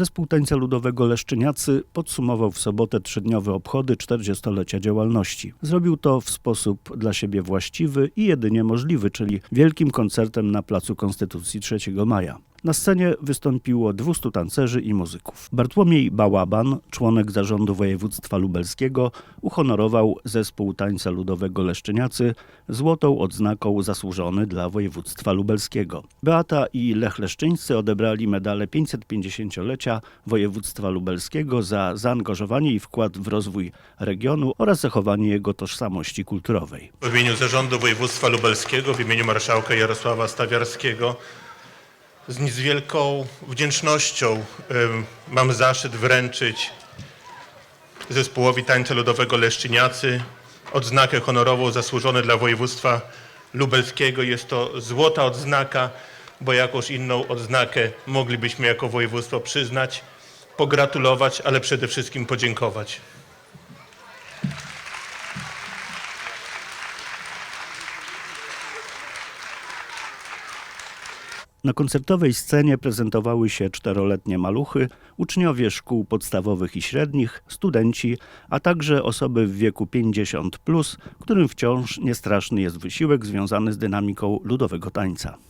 Zespół Tańca Ludowego Leszczyniacy podsumował w sobotę trzydniowe obchody 40-lecia działalności. Zrobił to w sposób dla siebie właściwy i jedynie możliwy, czyli wielkim koncertem na Placu Konstytucji 3 maja. Na scenie wystąpiło 200 tancerzy i muzyków. Bartłomiej Bałaban, członek zarządu województwa lubelskiego, uhonorował zespół tańca ludowego Leszczyniacy złotą odznaką zasłużony dla województwa lubelskiego. Beata i Lech Leszczyńscy odebrali medale 550-lecia województwa lubelskiego za zaangażowanie i wkład w rozwój regionu oraz zachowanie jego tożsamości kulturowej. W imieniu Zarządu Województwa Lubelskiego, w imieniu marszałka Jarosława Stawiarskiego z wielką wdzięcznością mam zaszczyt wręczyć zespołowi tańca ludowego Leszczyniacy odznakę honorową zasłużone dla województwa lubelskiego. Jest to złota odznaka, bo jakąś inną odznakę moglibyśmy jako województwo przyznać, pogratulować, ale przede wszystkim podziękować. Na koncertowej scenie prezentowały się czteroletnie maluchy, uczniowie szkół podstawowych i średnich, studenci, a także osoby w wieku 50, którym wciąż niestraszny jest wysiłek związany z dynamiką ludowego tańca.